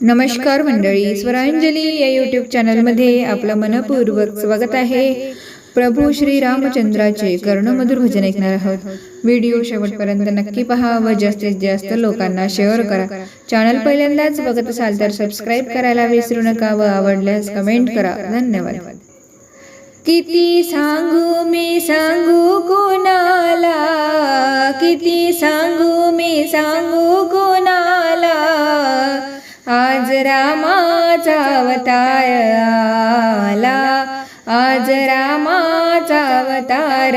नमस्कार मंडळी स्वरांजली या यूट्यूब चॅनलमध्ये आपलं मनपूर्वक स्वागत आहे. प्रभू श्री रामचंद्राचे कर्णमधुर भजन ऐकणार आहोत. व्हिडिओ शेवटपर्यंत नक्की पहा व जास्तीत जास्त लोकांना शेअर करा. चॅनल पहिल्यांदाच बघत असाल तर सबस्क्राईब करायला विसरू नका व आवडल्यास कमेंट करा. धन्यवाद. किती सांगू मी सांगू कोणाला? किती सांगू मी सांगू को रामाचा अवतार आला. आज रामाचा अवतार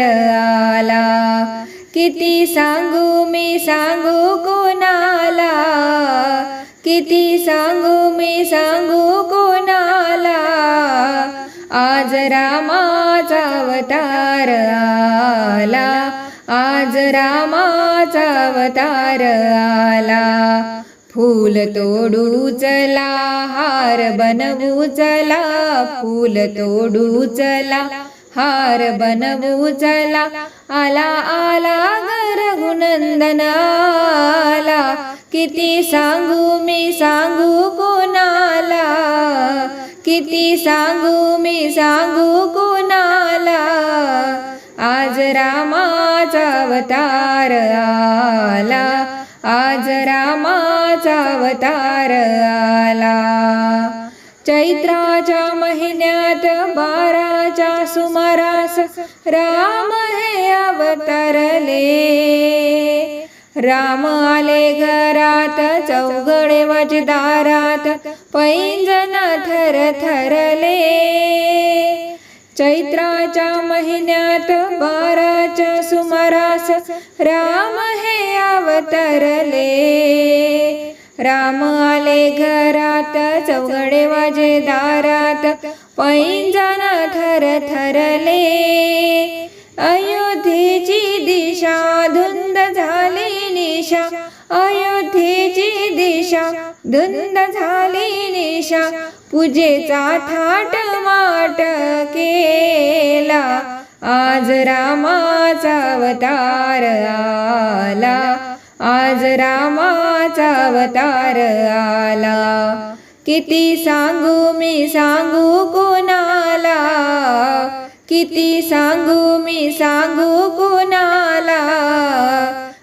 आला. किती सांगू मी सांगू कोणाला? किती सांगू मी सांगू कोणाला? आज रामाचा अवतार आला. आज रामाचा अवतार आला. फूल तोडू चला हार बनवू चला फूल तोडू चला हार बनवू चला आला आला रघुनंदन आला किती सांगू मी सांगू कोणाला? किती सांगू मी सांगू कोणाला? आज रामाचा अवतार आला आज रामाचा अवतार आला. चैत्राच्या महिन्यात बाराच्या सुमारास राम हे अवतरले. राम आले घरात चौघडे वजदारात पैंजन थर थरले. चैत्राच्या महिन्यात बाराच्या सुमारास राम हे अवतरले. राम आले घरात चौघडे वाजे दारात पैंजण थर थरले. अयोध्येची दिशा धुंद झाली निशा. अयोध्येची दिशा धुंद झाली निशा. पूजेचा थाट माट केला. आज रामाचा अवतार आला. आज रामाचा अवतार आला. किती सांगू मी सांगू कोणाला? किती सांगू मी सांगू कोणाला?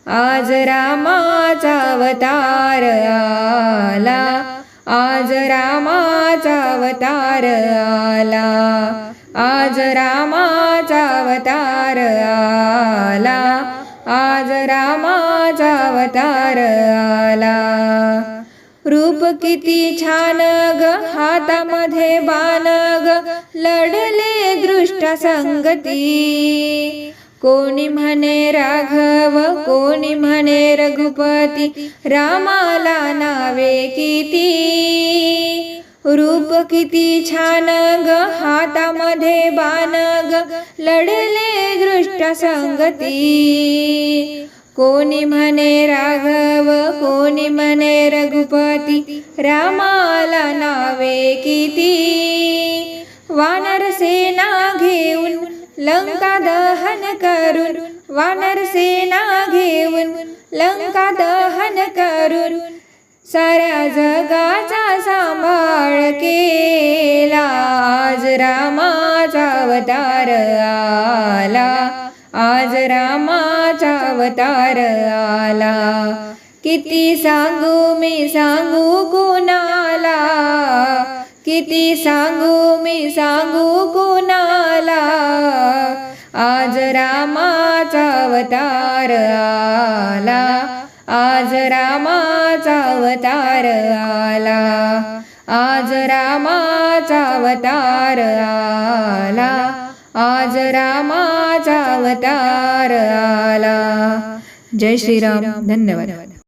आज रामाचा अवतार आला. आज रामाचा अवतार आला. आज रामाचा अवतार आला. रामाचा अवतार आला. रूप किती छान ग हातामध्ये बाण ग लढले दृष्ट संगती. कोणी म्हणे राघव कोणी म्हणे रघुपती रामाला नावे किती? रूप किती छान ग हातामध्ये बाण ग लढले दृष्ट संगती. कोणी म्हणे राघव कोणी म्हणे रघुपती रामाला नावे किती? वानर सेना घेऊन लंका दहन करून वानर सेना घेऊन लंका दहन करून साऱ्या जगाचा सांभाळ केला आज रामाचा अवतार आला. आज रामाचा अवतार आला. किती सांगू मी सांगू कोणाला? किती सांगू मी सांगू कोणाला? आज रामाचा अवतार आला. आज रामाचा अवतार आला. आज रामाचा अवतार आला. आज रामाचा अवतार आला. जय श्रीराम. धन्यवाद.